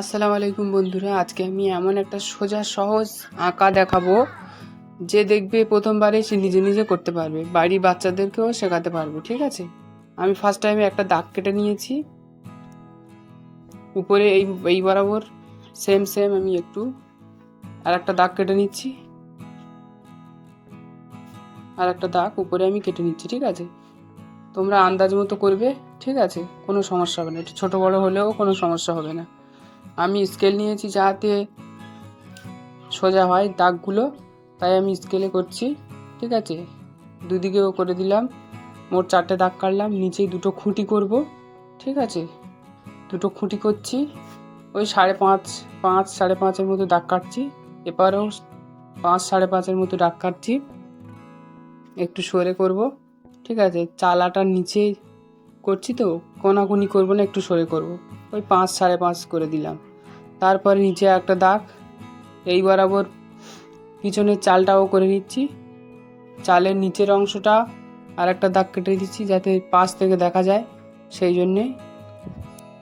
আসসালামু আলাইকুম বন্ধুরা, আজকে আমি এমন একটা সোজা সহজ আঁকা দেখাবো, যে দেখবে প্রথমবারে সে নিজে নিজে করতে পারবে। বাড়ির বাচ্চাদেরকেও শেখাতে পারব, ঠিক আছে? আমি ফার্স্ট টাইমে একটা দাগ কেটে নিয়েছি। উপরে এই এই বরাবর সেম সেম আমি একটু আর একটা দাগ কেটে নিচ্ছি। আর একটা দাগ উপরে আমি কেটে নিচ্ছি, ঠিক আছে? তোমরা আন্দাজ মতো করবে, ঠিক আছে? কোনো সমস্যা হবে না। একটু ছোটো বড়ো হলেও কোনো সমস্যা হবে না। আমি স্কেল নিয়েছি যাতে সোজা হয় দাগগুলো, তাই আমি স্কেলে করছি, ঠিক আছে? দুদিকেও করে দিলাম, মোট চারটে দাগ কাটলাম, নিচেই দুটো খুঁটি করব, ঠিক আছে? দুটো খুঁটি করছি, ওই সাড়ে পাঁচ পাঁচ, সাড়ে পাঁচের মতো দাগ কাটছি, এবারেও পাঁচ, সাড়ে পাঁচের মতো দাগ কাটছি, একটু সরে করব, ঠিক আছে? চালাটার নিচে করছি তো, কোনাকুনি করব না, একটু সরে করব। ওই পাঁচ, সাড়ে পাঁচ করে দিলাম। তারপরে নিচে একটা দাগ, এই বরাবর পিছনের চালটাও করে নিচ্ছি। চালের নিচের অংশটা আর একটা দাগ কেটে দিচ্ছি, যাতে পাশ থেকে দেখা যায়। সেই জন্যে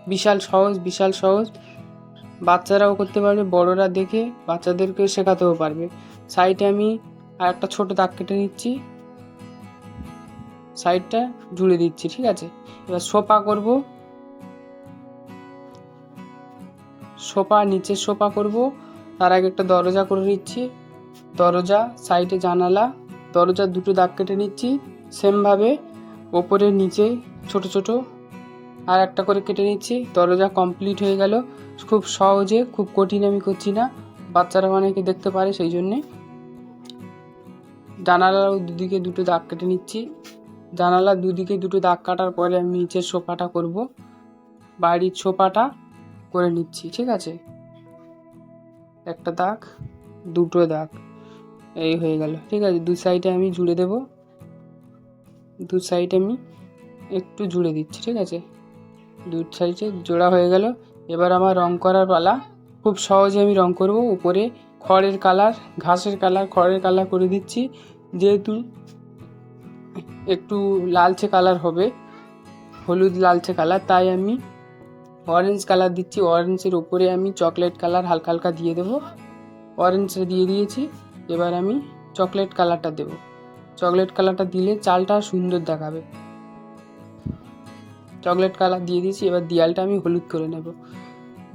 বিশাল সহজ বিশাল সহজ। বাচ্চারাও করতে পারবে, বড়রা দেখে বাচ্চাদেরকে শেখাতেও পারবে। সাইডে আমি আর একটা ছোটো দাগ কেটে নিচ্ছি। সাইডটা জুড়ে দিচ্ছি, ঠিক আছে? এবার সোপা করব। সোপা নিচে সোপা করব। তার আগে একটা দরজা করে নিচ্ছি। দরজা, সাইডে জানালা। দরজার দুটো দাগ কেটে নিচ্ছি। সেমভাবে ওপরে, নিচে ছোট ছোট আর একটা করে কেটে নিচ্ছি। দরজা কমপ্লিট হয়ে গেল। খুব সহজে, খুব কঠিন আমি করছি না। বাচ্চারা অনেকে দেখতে পারে সেই জন্যে। জানালাও দুদিকে দুটো দাগ কেটে নিচ্ছি। জানালার দুদিকে দুটো দাগ কাটার পরে আমি নিচের সোফাটা করব। বাড়ির সোফাটা করে নিচ্ছি, ঠিক আছে? একটা দাগ, দুটো দাগ, এই হয়ে গেল, ঠিক আছে? দু সাইডে আমি জুড়ে দেব, দু সাইডে আমি একটু জুড়ে দিচ্ছি, ঠিক আছে? দু সাইডে জোড়া হয়ে গেল, এবার আমার রং করার পালা, খুব সহজে আমি রং করব, উপরে খড়ের কালার, ঘাসের কালার, খড়ের কালার করে দিচ্ছি, যেহেতু একটু লালচে কালার হবে, হলুদ লালচে কালার তাই আমি অরেঞ্জ কালার দিচ্ছি। অরেঞ্জের উপরে আমি চকলেট কালার হালকা হালকা দিয়ে দেবো। অরেঞ্জটা দিয়ে দিয়েছি, এবার আমি চকলেট কালারটা দেবো। চকলেট কালারটা দিলে চালটা সুন্দর দেখাবে। চকলেট কালার দিয়ে দিয়েছি, এবার দেয়ালটা আমি হলুদ করে নেব।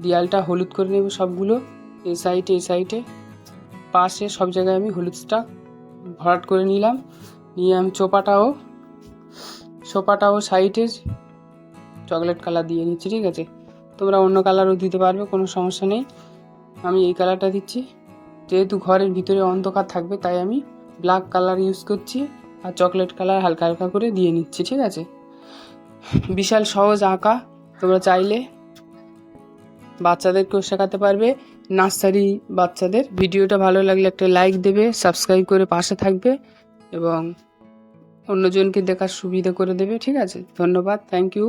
দেয়ালটা হলুদ করে নেব সবগুলো, এ সাইডে এ সাইডে পাশে সব জায়গায় আমি হলুদটা ভরাট করে নিলাম। নিয়ে আমি চোপাটাও সোপাটাও সাইডে চকলেট কালার দিয়ে নিচ্ছি, ঠিক আছে? তোমরা অন্য কালারও দিতে পারবে, কোনো সমস্যা নেই। আমি এই কালারটা দিচ্ছি। যেহেতু ঘরের ভিতরে অন্ধকার থাকবে, তাই আমি ব্ল্যাক কালার ইউজ করছি আর চকলেট কালার হালকা হালকা করে দিয়ে নিচ্ছি, ঠিক আছে? বিশাল সহজ আঁকা, তোমরা চাইলে বাচ্চাদেরকেও শেখাতে পারবে। নার্সারি বাচ্চাদের। ভিডিওটা ভালো লাগলে একটা লাইক দেবে সাবস্ক্রাইব করে পাশে থাকবে। এবং অন্যজনকে দেখার সুবিধা করে দেবে ঠিক আছে? ধন্যবাদ থ্যাংক ইউ